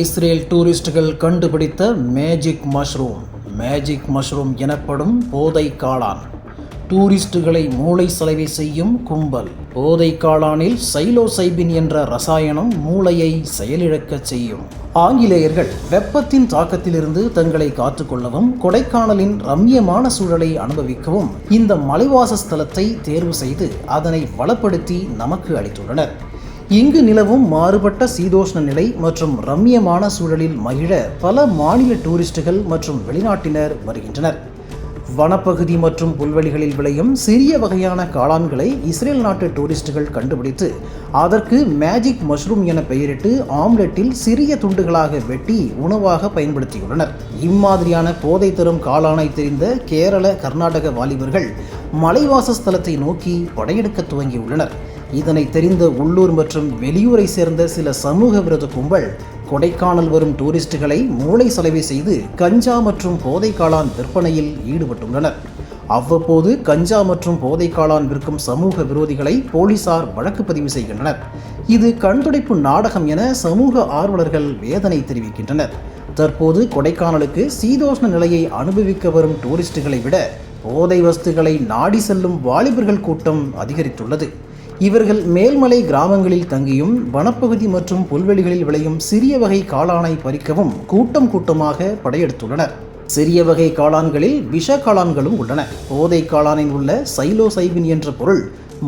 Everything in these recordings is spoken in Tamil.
இஸ்ரேல் டூரிஸ்டுகள் கண்டுபிடித்த மேஜிக் மஷ்ரூம் மேஜிக் மஷ்ரூம் எனப்படும் போதை காளான் டூரிஸ்டுகளை மூளை சலவை செய்யும் கும்பல். போதை காளானில் சைலோசைபின் என்ற ரசாயனம் மூளையை செயலிழக்கச் செய்யும். ஆங்கிலேயர்கள் வெப்பத்தின் தாக்கத்திலிருந்து தங்களை காத்துக்கொள்ளவும் கொடைக்கானலின் ரம்யமான சூழலை அனுபவிக்கவும் இந்த மலைவாச ஸ்தலத்தை தேர்வு செய்து அதனை வளப்படுத்தி நமக்கு அளித்துள்ளனர். இங்கு நிலவும் மாறுபட்ட சீதோஷ்ண நிலை மற்றும் ரம்மியமான சூழலில் மகிழ பல மாநில டூரிஸ்டுகள் மற்றும் வெளிநாட்டினர் வருகின்றனர். வனப்பகுதி மற்றும் புல்வெளிகளில் விளையும் சிறிய வகையான காளான்களை இஸ்ரேல் நாட்டு டூரிஸ்டுகள் கண்டுபிடித்து அதற்கு மேஜிக் மஷ்ரூம் என பெயரிட்டு ஆம்லெட்டில் சிறிய துண்டுகளாக வெட்டி உணவாக பயன்படுத்தியுள்ளனர். இம்மாதிரியான போதை தரும் காளானை தெரிந்த கேரள கர்நாடக வாலிபர்கள் மலைவாசஸ்தலத்தை நோக்கி படையெடுக்க துவங்கியுள்ளனர். இதனை தெரிந்த உள்ளூர் மற்றும் வெளியூரை சேர்ந்த சில சமூக விரோத கும்பல் கொடைக்கானல் வரும் டூரிஸ்டுகளை மூளை செலவை செய்து கஞ்சா மற்றும் போதை காளான் விற்பனையில் ஈடுபட்டுள்ளனர். அவ்வப்போது கஞ்சா மற்றும் போதை காளான் விற்கும் சமூக விரோதிகளை போலீசார் வழக்கு பதிவு செய்கின்றனர். இது கண்துடைப்பு நாடகம் என சமூக ஆர்வலர்கள் வேதனை தெரிவிக்கின்றனர். தற்போது கொடைக்கானலுக்கு சீதோஷ்ண நிலையை அனுபவிக்க வரும் டூரிஸ்டுகளை விட போதை வஸ்துகளை நாடி செல்லும் வாலிபர்கள் கூட்டம் அதிகரித்துள்ளது. இவர்கள் மேல்மலை கிராமங்களில் தங்கியும் வனப்பகுதி மற்றும் புல்வெளிகளில் விளையும் சிறிய வகை காளானை பறிக்கவும் கூட்டம் கூட்டமாக படையெடுத்துள்ளனர். சிறிய வகை காளான்களில் விஷ காளான்களும் உள்ளன. போதை காளானில் உள்ள சைலோசைபின் என்ற பொருள்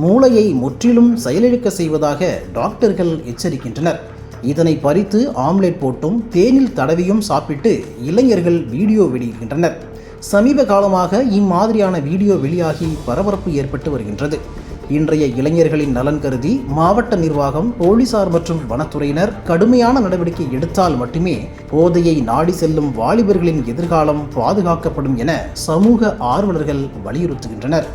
மூளையை முற்றிலும் செயலிழக்க செய்வதாக டாக்டர்கள் எச்சரிக்கின்றனர். இதனை பறித்து ஆம்லெட் போட்டும் தேனில் தடவியும் சாப்பிட்டு இளைஞர்கள் வீடியோ வெளியிடுகின்றனர். சமீப காலமாக இம்மாதிரியான வீடியோ வெளியாகி பரபரப்பு ஏற்பட்டு வருகின்றது. இன்றைய இளைஞர்களின் நலன் கருதி மாவட்ட நிர்வாகம் போலீசார் மற்றும் வனத்துறையினர் கடுமையான நடவடிக்கை எடுத்தால் மட்டுமே போதையை நாடி செல்லும் வாலிபர்களின் எதிர்காலம் பாதுகாக்கப்படும் என சமூக ஆர்வலர்கள் வலியுறுத்துகின்றனர்.